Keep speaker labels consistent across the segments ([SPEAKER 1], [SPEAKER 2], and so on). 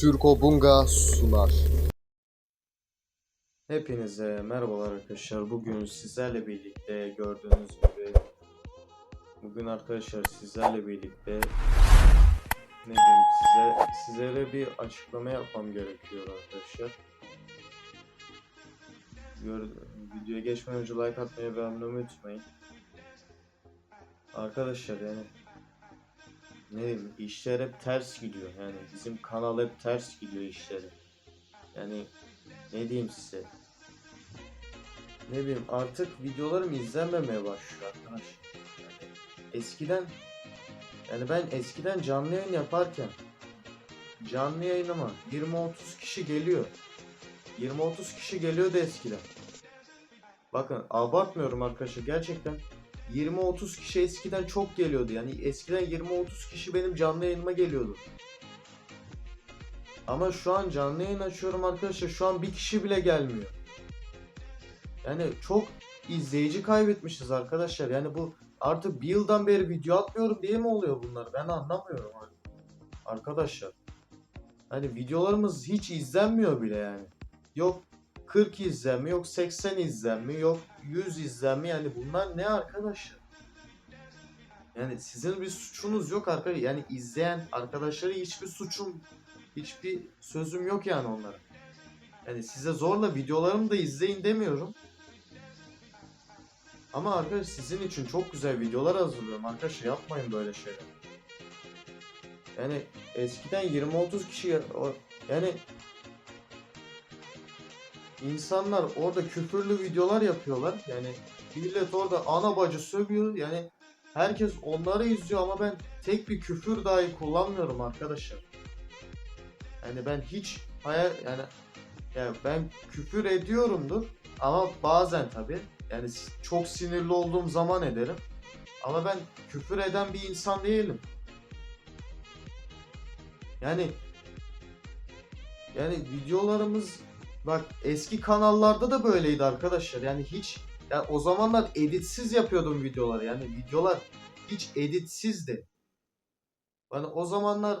[SPEAKER 1] Türko Bunga sunar.
[SPEAKER 2] Hepinize merhabalar arkadaşlar. Bugün sizlerle birlikte gördüğünüz gibi bugün arkadaşlar sizlerle birlikte ne diyeyim size sizlere bir açıklama yapmam gerekiyor arkadaşlar. Videoya geçmeden önce like atmayı ve abone olmayı unutmayın. Arkadaşlar yani ne diyeyim işler hep ters gidiyor yani bizim kanal hep ters gidiyor işleri. Yani ne diyeyim size ne bileyim artık videolarım izlenmemeye başlıyor arkadaş. Yani eskiden yani ben eskiden canlı yayın yaparken canlı yayınıma 20-30 kişi geliyor. 20-30 kişi geliyordu eskiden. Bakın abartmıyorum arkadaşlar gerçekten 20-30 kişi eskiden çok geliyordu. Yani eskiden 20-30 kişi benim canlı yayınıma geliyordu. Ama şu an canlı yayın açıyorum arkadaşlar. Şu an bir kişi bile gelmiyor. Yani çok izleyici kaybetmişiz arkadaşlar. Yani bu artık bir yıldan beri video atmıyorum diye mi oluyor bunlar? Ben anlamıyorum hani. Arkadaşlar. Hani videolarımız hiç izlenmiyor bile yani. Yok 40 izlenme, yok 80 izlenme, yok 100 izlenme. Yani bunlar ne arkadaşlar? Yani sizin bir suçunuz yok arkadaşlar. Yani izleyen arkadaşları hiçbir suçum, hiçbir sözüm yok yani onlara. Yani size zorla videolarımı da izleyin demiyorum. Ama arkadaş sizin için çok güzel videolar hazırlıyorum. Arkadaşlar yapmayın böyle şeyler. Yani eskiden 20-30 kişi yani insanlar orada küfürlü videolar yapıyorlar. Yani millet orada ana bacı sövüyor. Yani herkes onları izliyor ama ben tek bir küfür dahi kullanmıyorum arkadaşlar. Yani ben hiç hayal yani yani ben küfür ediyorumdur ama bazen tabi yani çok sinirli olduğum zaman ederim. Ama ben küfür eden bir insan değilim. Yani yani videolarımız bak eski kanallarda da böyleydi arkadaşlar. Yani hiç yani o zamanlar editsiz yapıyordum videoları. Yani videolar hiç editsizdi. Yani o zamanlar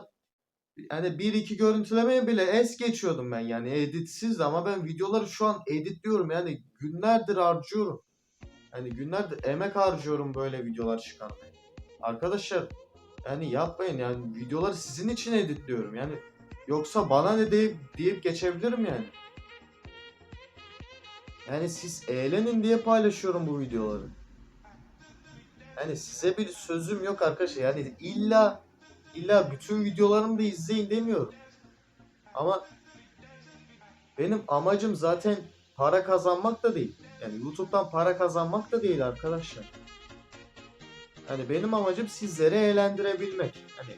[SPEAKER 2] yani bir iki görüntülemeye bile es geçiyordum ben yani editsiz ama ben videoları şu an editliyorum yani günlerdir harcıyorum. Yani günlerdir emek harcıyorum böyle videolar çıkarmaya. Arkadaşlar yani yapmayın yani videoları sizin için editliyorum yani yoksa bana ne deyip, deyip geçebilirim yani. Yani siz eğlenin diye paylaşıyorum bu videoları. Yani size bir sözüm yok arkadaşlar yani illa İlla bütün videolarımı da izleyin demiyorum. Ama benim amacım zaten para kazanmak da değil. Yani YouTube'dan para kazanmak da değil arkadaşlar. Yani benim amacım sizleri eğlendirebilmek. Hani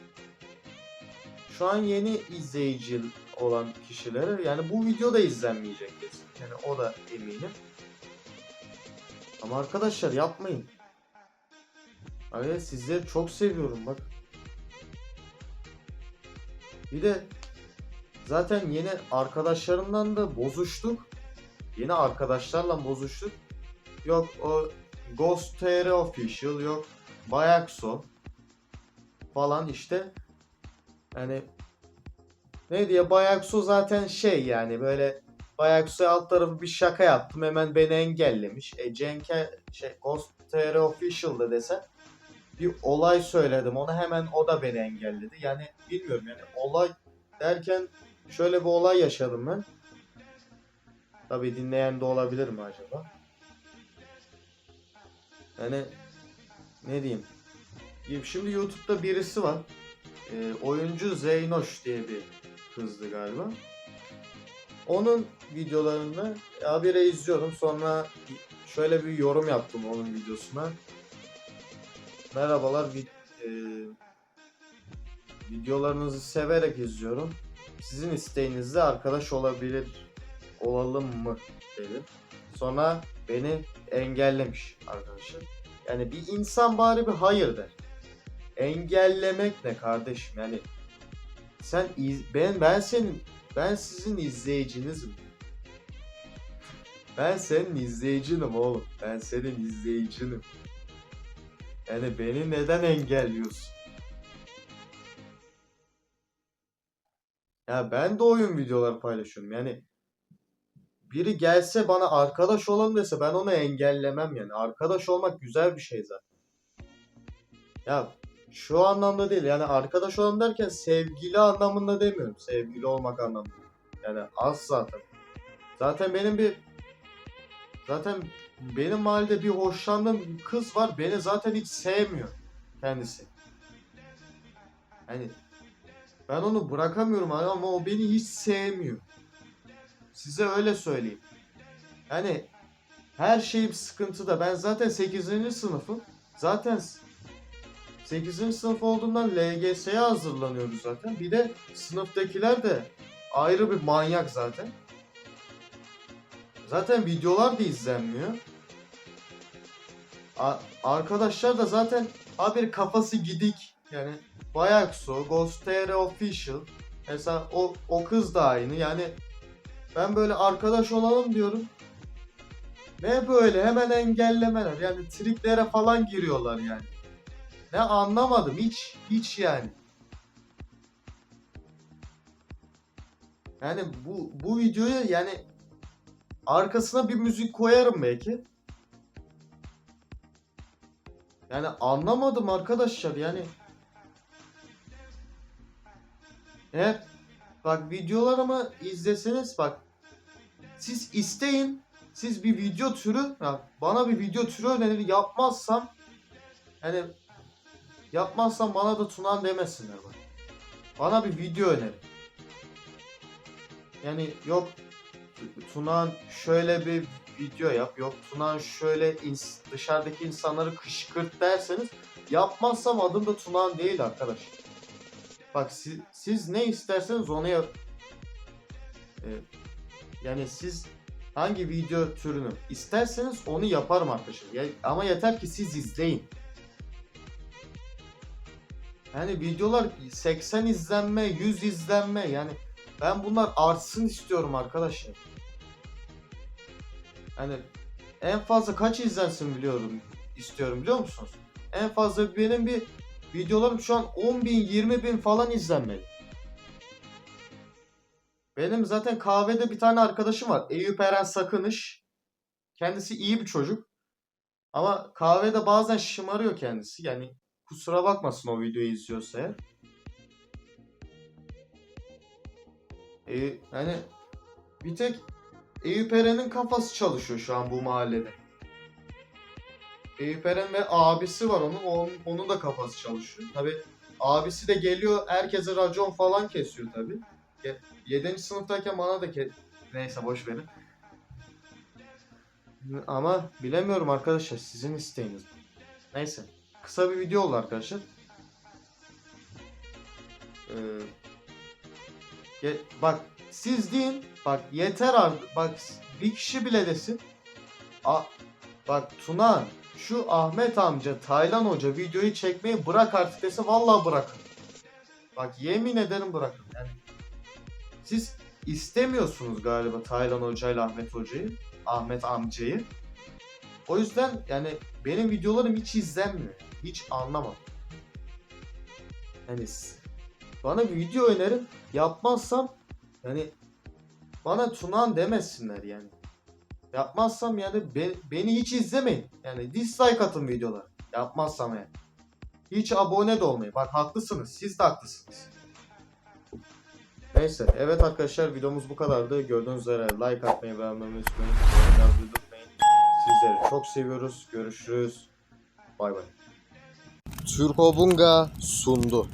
[SPEAKER 2] şu an yeni izleyici olan kişilere yani bu video da izlenmeyecek kesin. Yani o da eminim. Ama arkadaşlar yapmayın. Abi sizleri çok seviyorum bak. Bir de zaten yeni arkadaşlarımdan da bozuştuk. Yeni arkadaşlarla bozuştuk. Yok o Ghost TR Official yok Bayakso falan işte. Yani ne diye Bayakso zaten şey yani böyle Bayakso'ya alt tarafı bir şaka yaptım hemen beni engellemiş. E Cenk'e şey Ghost TR Official da desen bir olay söyledim. Ona hemen o da beni engelledi. Yani bilmiyorum yani olay derken şöyle bir olay yaşadım ben. Tabii dinleyen de olabilir mi acaba? Yani ne diyeyim? Şimdi YouTube'da birisi var. Ee, oyuncu Zeynoş diye bir kızdı galiba. Onun videolarını habire izliyorum. Sonra şöyle bir yorum yaptım onun videosuna. Merhabalar. vid- e, videolarınızı severek izliyorum. Sizin isteğinizle arkadaş olabilir olalım mı dedim. Sonra beni engellemiş arkadaşlar. Yani bir insan bari bir hayır der. Engellemek ne kardeşim? Yani sen iz- ben ben senin ben sizin izleyicinizim. Ben senin izleyicinim oğlum. Ben senin izleyicinim. Yani beni neden engelliyorsun? Ya ben de oyun videoları paylaşıyorum. Yani biri gelse bana arkadaş olalım dese ben onu engellemem yani. Arkadaş olmak güzel bir şey zaten. Ya şu anlamda değil yani arkadaş olalım derken sevgili anlamında demiyorum. Sevgili olmak anlamında. Yani az zaten. Zaten benim bir zaten benim mahallede bir hoşlandığım kız var. Beni zaten hiç sevmiyor kendisi. Yani ben onu bırakamıyorum ama o beni hiç sevmiyor. Size öyle söyleyeyim. Yani her şeyim sıkıntıda. Ben zaten 8. sınıfım. Zaten 8. sınıf olduğundan LGS'ye hazırlanıyoruz zaten. Bir de sınıftakiler de ayrı bir manyak zaten. Zaten videolar da izlenmiyor. A- arkadaşlar da zaten haberi kafası gidik. Yani Bayakso, Ghost TR Official. Mesela o, o kız da aynı. Yani ben böyle arkadaş olalım diyorum. Ne böyle hemen engellemeler. Yani triplere falan giriyorlar yani. Ne anlamadım hiç hiç yani. Yani bu bu videoya yani arkasına bir müzik koyarım belki. Yani anlamadım arkadaşlar yani. Eğer bak videolarımı izleseniz bak siz isteyin siz bir video türü bana bir video türü önerir yapmazsam yani yapmazsam bana da Tunan demesinler bak. Bana bir video önerin. Yani yok Tunan şöyle bir video yap. Yok Tunan şöyle ins- dışarıdaki insanları kışkırt derseniz yapmazsam adım da Tunan değil arkadaş. Bak siz, siz ne isterseniz onu yap. Ee, yani siz hangi video türünü isterseniz onu yaparım arkadaşlar. Ya- ama yeter ki siz izleyin. Yani videolar 80 izlenme, 100 izlenme yani ben bunlar artsın istiyorum arkadaşlar. Hani en fazla kaç izlensin biliyorum istiyorum biliyor musunuz? En fazla benim bir videolarım şu an 10 bin 20 bin falan izlenmeli. Benim zaten kahvede bir tane arkadaşım var. Eyüp Eren Sakınış. Kendisi iyi bir çocuk. Ama kahvede bazen şımarıyor kendisi. Yani kusura bakmasın o videoyu izliyorsa eğer. Ee, yani bir tek Eyüp Eren'in kafası çalışıyor şu an bu mahallede. Eyüp Eren ve abisi var onun, onun, onun da kafası çalışıyor. Tabi abisi de geliyor herkese racon falan kesiyor tabi. 7. sınıftayken bana da ke... Neyse boş verin. Ama bilemiyorum arkadaşlar sizin isteğiniz. Neyse. Kısa bir video oldu arkadaşlar. Ee, bak siz deyin bak yeter artık bak bir kişi bile desin. A bak Tuna şu Ahmet amca Taylan hoca videoyu çekmeyi bırak artık dese vallahi bırakın. Bak yemin ederim bırakın yani. Siz istemiyorsunuz galiba Taylan hocayla Ahmet hocayı. Ahmet amcayı. O yüzden yani benim videolarım hiç izlenmiyor. Hiç anlamam. Yani bana bir video önerin yapmazsam yani bana Tunan demesinler yani. Yapmazsam yani be- beni hiç izlemeyin. Yani dislike atın videolar. Yapmazsam yani. Hiç abone de olmayın. Bak haklısınız. Siz de haklısınız. Neyse. Evet arkadaşlar videomuz bu kadardı. Gördüğünüz üzere like atmayı beğenmeyi unutmayın. Sizleri çok seviyoruz. Görüşürüz. Bay bay.
[SPEAKER 1] Turbo Bunga sundu.